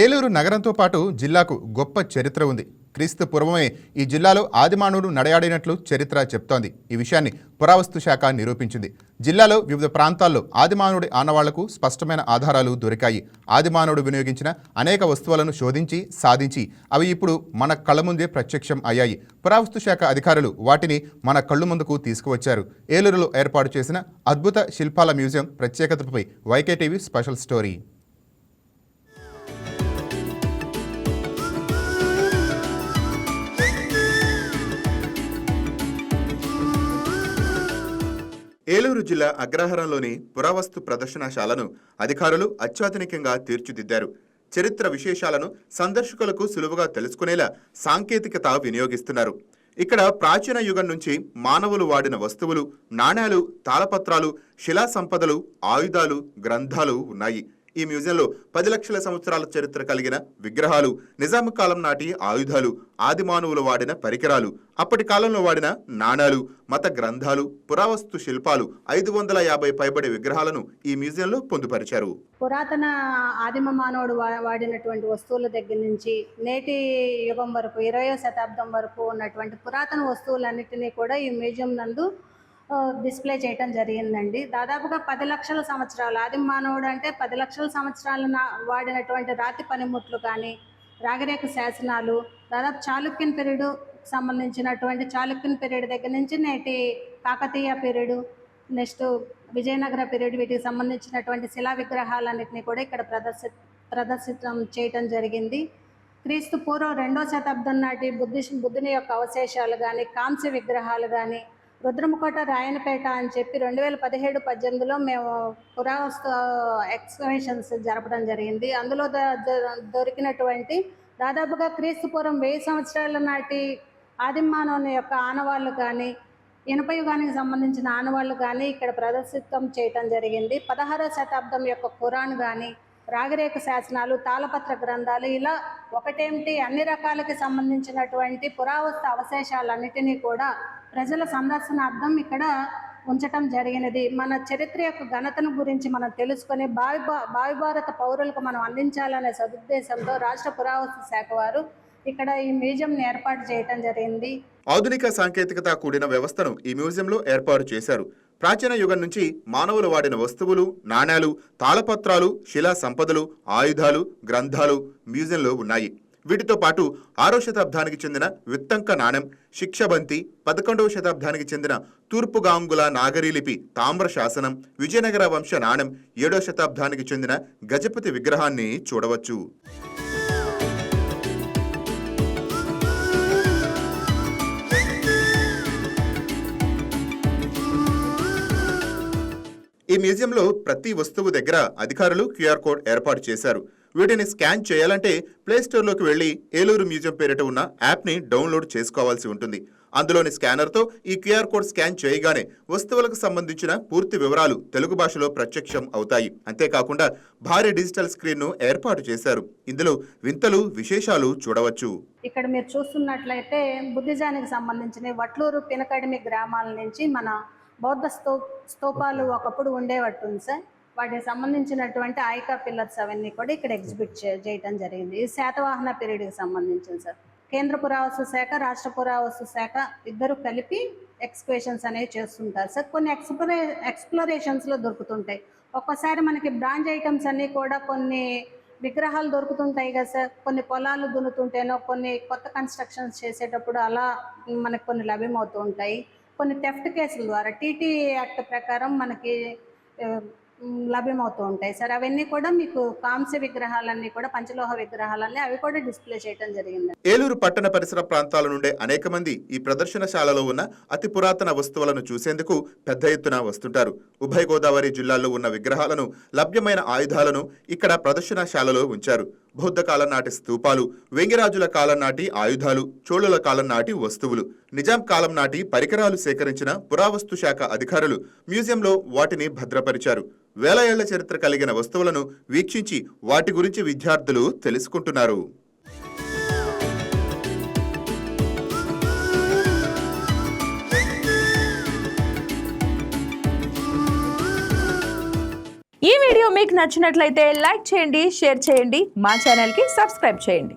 ఏలూరు నగరంతో పాటు జిల్లాకు గొప్ప చరిత్ర ఉంది. క్రీస్తు పూర్వమే ఈ జిల్లాలో ఆదిమానవుడు నడయాడినట్లు చరిత్ర చెప్తోంది. ఈ విషయాన్ని పురావస్తు శాఖ నిరూపించింది. జిల్లాలో వివిధ ప్రాంతాల్లో ఆదిమానవుడి ఆనవాళ్ళకు స్పష్టమైన ఆధారాలు దొరికాయి. ఆదిమానవుడు వినియోగించిన అనేక వస్తువులను శోధించి సాధించి అవి ఇప్పుడు మన కళ్ళ ముందే ప్రత్యక్షం అయ్యాయి. పురావస్తు శాఖ అధికారులు వాటిని మన కళ్ళు ముందుకు తీసుకువచ్చారు. ఏలూరులో ఏర్పాటు చేసిన అద్భుత శిల్పాల museum ప్రత్యేకతపై YK TV special story. Eluru జిల్లా అగ్రహారంలోని పురావస్తు ప్రదర్శనశాలను అధికారులు అత్యాధునికంగా తీర్చిదిద్దారు. చరిత్ర విశేషాలను సందర్శకులకు సులువుగా తెలుసుకునేలా సాంకేతికత వినియోగిస్తున్నారు. ఇక్కడ ప్రాచీన యుగం నుంచి మానవులు వాడిన వస్తువులు నాణేలు తాళపత్రాలు శిలా సంపదలు ఆయుధాలు గ్రంథాలు ఉన్నాయి. ఈ మ్యూజియంలో పది లక్షల సంవత్సరాల చరిత్ర కలిగిన విగ్రహాలు నిజాము కాలం నాటి ఆయుధాలు ఆదిమానవులు వాడిన పరికరాలు అప్పటి కాలంలో వాడిన నాణాలు మత గ్రంథాలు పురావస్తు శిల్పాలు ఐదు వందల యాభై పైబడి విగ్రహాలను ఈ మ్యూజియంలో పొందుపరిచారు. పురాతన ఆదిమ మానవుడు వాడినటువంటి వస్తువుల దగ్గర నుంచి నేటి యుగం వరకు ఇరవయో శతాబ్దం వరకు ఉన్నటువంటి పురాతన వస్తువులన్నిటినీ కూడా ఈ మ్యూజియం నందు డిస్ప్లే చేయటం జరిగిందండి. దాదాపుగా పది లక్షల సంవత్సరాలు. ఆదిమ మానవుడు అంటే పది లక్షల సంవత్సరాలు వాడినటువంటి రాతి పనిముట్లు కానీ రాగరేఖ శాసనాలు దాదాపు చాళుక్యన్ పీరియడ్ సంబంధించినటువంటి చాళుక్యన్ పీరియడ్ దగ్గర నుంచి నేటి Kakatiya period next Vijayanagara period వీటికి సంబంధించినటువంటి శిలా విగ్రహాలన్నింటినీ కూడా ఇక్కడ ప్రదర్శి ప్రదర్శితం చేయటం జరిగింది. క్రీస్తు పూర్వం రెండో శతాబ్దం నాటి బుద్ధి బుద్ధుని యొక్క అవశేషాలు కానీ కాంస్య విగ్రహాలు కానీ రుద్రముకోట రాయనపేట అని చెప్పి రెండు వేల పదిహేడు పద్దెనిమిదిలో మేము పురావస్తు ఎక్స్కవేషన్స్ జరపడం జరిగింది. అందులో దొరికినటువంటి దాదాపుగా క్రీస్తుపూర్వం వెయ్యి సంవత్సరాల నాటి ఆదిమానవుని యొక్క ఆనవాళ్ళు కానీ ఇనుప యుగానికి సంబంధించిన ఆనవాళ్ళు కానీ ఇక్కడ ప్రదర్శితం చేయటం జరిగింది. పదహారో శతాబ్దం యొక్క ఖురాన్ కానీ రాగరేఖ శాసనాలు తాళపత్ర గ్రంథాలు ఇలా ఒకటేమిటి? అన్ని రకాలకి సంబంధించినటువంటి పురావస్తు అవశేషాలన్నిటినీ కూడా ప్రజల సందర్శనార్థం ఇక్కడ ఉంచటం జరిగినది. మన చరిత్ర యొక్క ఘనతను గురించి మనం తెలుసుకొని భావి భావి భారత పౌరులకు మనం అందించాలనే సదుద్దేశంతో రాష్ట్ర పురావస్తు శాఖ వారు ఇక్కడ ఈ మ్యూజియంని ఏర్పాటు చేయటం జరిగింది. ఆధునిక సాంకేతికత కూడిన వ్యవస్థను ఈ మ్యూజియంలో ఏర్పాటు చేశారు. ప్రాచీన యుగం నుంచి మానవులు వాడిన వస్తువులు నాణేలు తాళపత్రాలు శిలా సంపదలు ఆయుధాలు గ్రంథాలు మ్యూజియంలో ఉన్నాయి. వీటితో పాటు ఆరో శతాబ్దానికి చెందిన విత్తంక నాణెం శిక్షబంతి పదకొండవ శతాబ్దానికి చెందిన తూర్పుగాంగుల నాగరీలిపి తామ్ర శాసనం విజయనగర వంశ నాణెం ఏడో శతాబ్దానికి చెందిన గజపతి విగ్రహాన్ని చూడవచ్చు. మ్యూజియంలో ప్రతి వస్తువు దగ్గర అధికారులు క్యూఆర్ కోడ్ ఏర్పాటు చేశారు. వీటిని స్కాన్ చేయాలంటే ప్లేస్టోర్లోకి వెళ్ళి ఏలూరు మ్యూజియం పేరిట ఉన్న యాప్ని డౌన్లోడ్ చేసుకోవాల్సి ఉంటుంది. అందులోని స్కానర్తో ఈ క్యూఆర్ కోడ్ స్కాన్ చేయగానే వస్తువులకు సంబంధించిన పూర్తి వివరాలు తెలుగు భాషలో ప్రత్యక్షం అవుతాయి. అంతేకాకుండా భారీ డిజిటల్ స్క్రీన్ను ఏర్పాటు చేశారు. ఇందులో వింతలు విశేషాలు చూడవచ్చు. ఇక్కడ మీరు చూస్తున్నట్లయితే బుద్ధిజానికి సంబంధించిన వట్లూరు పినకడిమి గ్రామాల నుంచి మన బౌద్ధ స్తూ స్తూపాలు ఒకప్పుడు ఉండేవట్టుంది సార్. వాటికి సంబంధించినటువంటి ఆయకా పిల్లర్స్ అవన్నీ కూడా ఇక్కడ ఎగ్జిబిట్ చేయటం జరిగింది. ఇది శాతవాహన పీరియడ్కి సంబంధించింది సార్. కేంద్ర పురావస్తు శాఖ రాష్ట్ర పురావస్తు శాఖ ఇద్దరు కలిపి ఎక్స్కవేషన్స్ అనేవి చేస్తుంటారు సార్. కొన్ని ఎక్స్ప్లోరే ఎక్స్ప్లోరేషన్స్లో దొరుకుతుంటాయి. ఒక్కోసారి మనకి బ్రాంజ్ ఐటమ్స్ అన్నీ కూడా కొన్ని విగ్రహాలు దొరుకుతుంటాయి కదా సార్. కొన్ని పొలాలు దున్నుతుంటేనో కొన్ని కొత్త కన్స్ట్రక్షన్స్ చేసేటప్పుడు అలా మనకు కొన్ని లభ్యమవుతూ ఉంటాయి. కొన్ని థెఫ్ట్ కేసుల ద్వారా టీటీ యాక్ట్ ప్రకారం మనకి లభ్యమవుతూ ఉంటాయి. సార్ అవన్నీ కూడా మీకు కాంస్య విగ్రహాలన్నీ కూడా పంచలోహ విగ్రహాలన్నీ అవి కూడా డిస్ప్లే చేయడం జరిగింది. ఏలూరు పట్టణ పరిసర ప్రాంతాల నుండే అనేక మంది ఈ ప్రదర్శనశాలలో ఉన్న అతి పురాతన వస్తువులను చూసేందుకు పెద్ద ఎత్తున వస్తుంటారు. ఉభయ గోదావరి జిల్లాల్లో ఉన్న విగ్రహాలను లభ్యమైన ఆయుధాలను ఇక్కడ ప్రదర్శనశాలలో ఉంచారు. బౌద్ధ కాలం నాటి స్తూపాలు వెంగిరాజుల కాలం నాటి ఆయుధాలు చోళుల కాలం నాటి వస్తువులు నిజాం కాలం నాటి పరికరాలు సేకరించిన పురావస్తు శాఖ అధికారులు మ్యూజియంలో వాటిని భద్రపరిచారు. వేల ఏళ్ళ చరిత్ర కలిగిన వస్తువులను వీక్షించి వాటి గురించి విద్యార్థులు తెలుసుకుంటున్నారు. ఈ వీడియో మీకు నచ్చినట్లయితే లైక్ చేయండి షేర్ చేయండి మా ఛానల్కి సబ్స్క్రైబ్ చేయండి.